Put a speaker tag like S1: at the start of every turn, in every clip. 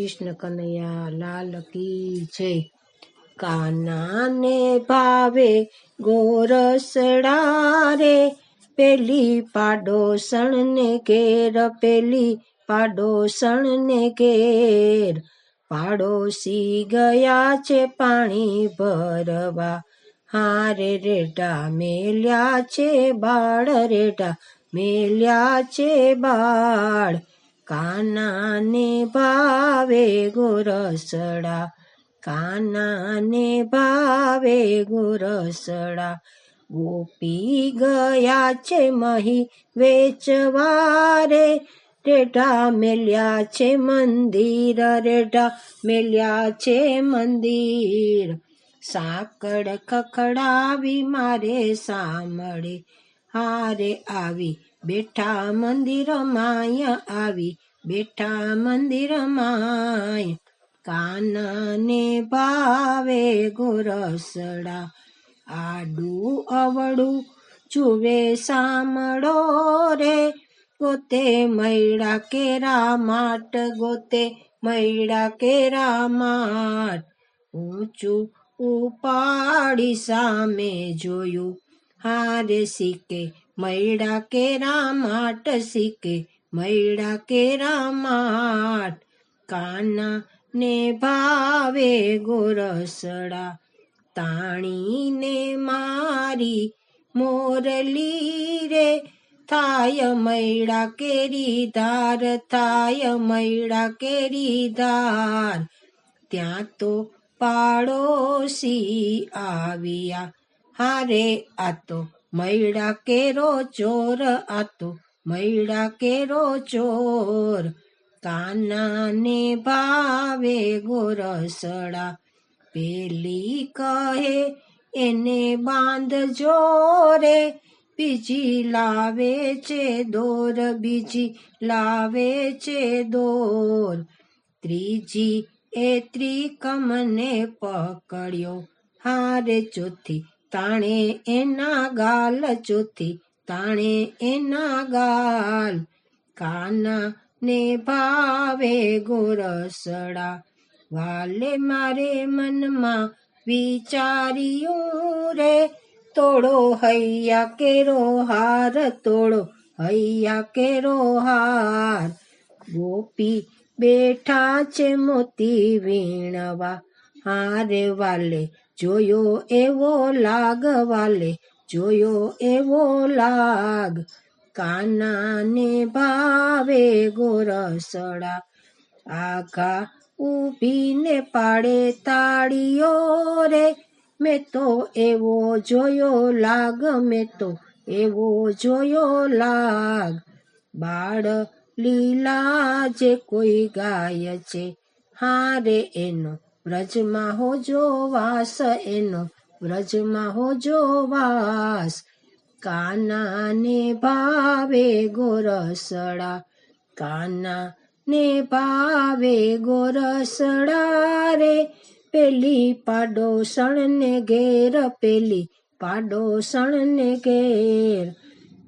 S1: કૃષ્ણ કનૈયા લાલ કી જય. કાનાને ભાવે ગોરસડા રે પેલી પાડોસણને ઘેર, પેલી પાડોસણને ઘેર. પાડોશી ગયા છે પાણી ભરવા, હારે રેટા મેલ્યા છે બાળ રેટા મેલ્યા છે બાળ. કાનાને ભાવે ગોરસડા, કાનાને ભાવે ગોરસડા. ગોપી ગયા છે મહી વેચવારે, રેઢા મેલ્યા છે મંદિર, રેઢા મેલ્યા છે મંદિર. સાકડ ખખડાવી મારે સાંભળે, હારે આવી બેઠા મંદિર માય આવી, બેઠા મંદિર માય કાનને ભાવે ગોરસડા આડું અવડું ચુવે સામળો રે, ગોતે મૈડા કેરા માટ, ગોતે મૈડા કેરા માટ. ઊંચું ઉપાડી સામે જોયું હારે શીકે મૈડા કેરા માટ શીકે મૈડા કેરા માટ કાના ને ભાવે ગોરસડા, તાણીને મારી મોરલી રે. થાય મૈડા કેરી ધાર, થાય મૈડા કેરી ધાર. ત્યાં તો પાડોશી આવ્યા હારે આતો, મૈડા કેરો ચોર આતો, મૈડા કેરો ચોર. કાનાને ભાવે ગોરસડા, પેલી કહે, એને બાંધ જોરે બીજી લાવે છે દોર, બીજી લાવે છે દોર. ત્રીજી એ ત્રિકમને પકડ્યો, હારે ચોથી તાણે એના ગાલ ચોથી, તાણે એના ગાલ કાના ને ભાવે ગોરસડા. વાલે મારે મનમાં વિચાર્યું રે, તોડો હૈયા કેરો હાર, તોડો હૈયા કેરો હાર. ગોપી બેઠા છે મોતી વીણવા, હારે વાલે જોયો એવો લાગ વાલે જોયો એવો લાગ. કાનાને ભાવે ગોરસડા, આઘા ઊભીને પાડે તાળીઓ રે. મેં તો એવો જોયો લાગ, મેં તો એવો જોયો લાગ. બાળ લીલા જે કોઈ ગાય છે, હારે એનો વ્રજમાં હોજો વાસ એનો વ્રજમાં હોજો વાસ કાનાને ભાવે ગોરસડા કાના ને ભાવે ગોરસડા રે. પેલી પાડોસણ ને ઘેર, પેલી પાડોસણ ને ઘેર.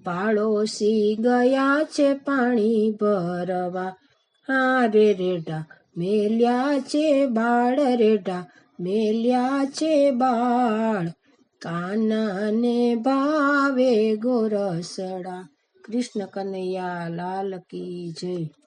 S1: પાડોશી ગયા છે પાણી ભરવા. હા રે રેઢા મેલ્યા છે બાળ રેઢા મેલ્યા છે બાળ. કાનાને ભાવે ગોરસડા. કૃષ્ણ કનૈયા લાલ કી જય.